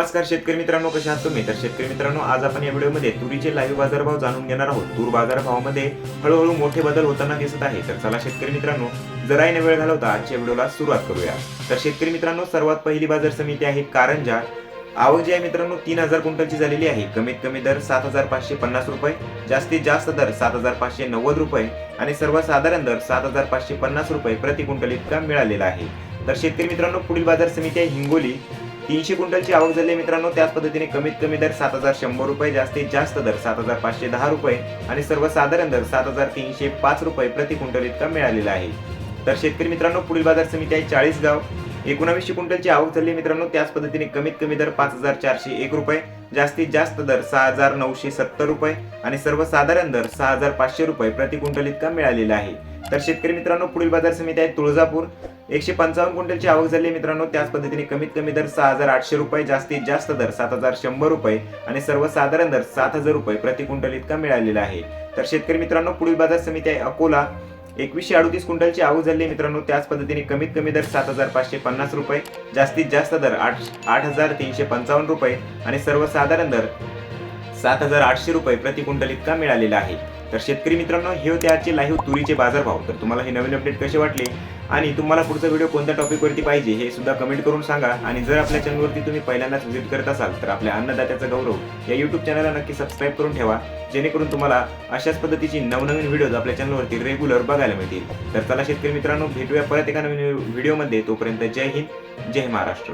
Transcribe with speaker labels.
Speaker 1: नमस्कार शेतकरी मित्रांनो कशा आहात तुम्ही? तर शेतकरी मित्रांनो आज आपण या व्हिडिओमध्ये तुरीचे लाईव्ह बाजारभाव जाणून घेणार आहोत. तूर बाजारभावामध्ये हळूहळू मोठे बदल होताना दिसत आहे. तर चला शेतकरी मित्रांनो जराही न वेळ घालवता आजच्या व्हिडिओला सुरुवात करूया. तर शेतकरी मित्रांनो सर्वात पहिली बाजार समिती आहे कारंजा. आवक जी आहे मित्रांनो तीन हजार क्विंटलची झालेली आहे. कमीत कमी दर सात हजार पाचशे पन्नास रुपये जास्तीत जास्त दर सात हजार पाचशे नव्वद रुपये आणि सर्वसाधारण दर सात हजार पाचशे पन्नास रुपये प्रति क्विंटल इतका मिळालेला आहे. तर शेतकरी मित्रांनो पुढील बाजार समिती आहे हिंगोली. तीनशे क्विंटलची आवक झाली मित्रांनो. त्याच पद्धतीने कमीत कमी दर सात हजार शंभर रुपये जास्तीत जास्त दर सात हजार पाचशे दहा रुपये आणि सर्वसाधारण दर सात हजार तीनशे पाच रुपये प्रति क्विंटल इतका मिळालेला आहे. तर शेतकरी मित्रांनो पुढील बाजार समिती आहे चाळीसगाव एकोणावीसशे क्विंटलची आवक झाली मित्रांनो. त्याच पद्धतीने कमीत कमी दर पाच हजार चारशे एक रुपये जास्तीत जास्त दर सहा हजार नऊशे सत्तर रुपये आणि सर्वसाधारण दर सहा हजार पाचशे रुपये प्रति क्विंटल इतका मिळालेला आहे. तर शेतकरी मित्रांनो पुढील बाजार समिती आहे तुळजापूर. एकशे पंचावन्न क्विंटलची आवक झाली मित्रांनो. त्याच पद्धतीने कमीत कमी दर सहा हजार आठशे रुपये जास्तीत जास्त दर सात हजार शंभर रुपये आणि सर्वसाधारण दर सात हजार रुपये प्रति क्विंटल इतका मिळालेला आहे. तर शेतकरी मित्रांनो पुढील बाजार समिती आहे अकोला. एकवीसशे अडतीस क्विंटलची आवक झाली मित्रांनो. त्याच पद्धतीने कमीत कमी दर सात हजार पाचशे पन्नास रुपये जास्तीत जास्त दर आठ आठ हजार तीनशे पंचावन्न रुपये आणि सर्वसाधारण दर सात हजार आठशे रुपये प्रति क्विंटल इतका मिळालेला आहे. तर शेतकरी मित्रांनो हे होते आजचे लाईव्ह तुरीचे बाजारभाव तर तुम्हाला हे नवीन अपडेट कसे वाटले? आणि तुम्हाला पुढचा व्हिडिओ कोणत्या टॉपिकवरती पाहिजे हे सुद्धा कमेंट करून सांगा. आणि जर आपल्या चॅनलवरती तुम्ही पहिल्यांदाच व्हिजिट करत असाल तर आपल्या अन्नदात्याचा गौरव या यूट्यूब चॅनलला नक्की सबस्क्राईब करून ठेवा. जेणेकरून तुम्हाला अशाच पद्धतीची नवनवीन व्हिडिओज आपल्या चॅनलवरती रेग्युलर बघायला मिळतील. तर चला शेतकरी मित्रांनो भेटूया परत एका नवीन व्हिडिओमध्ये तोपर्यंत जय हिंद जय महाराष्ट्र.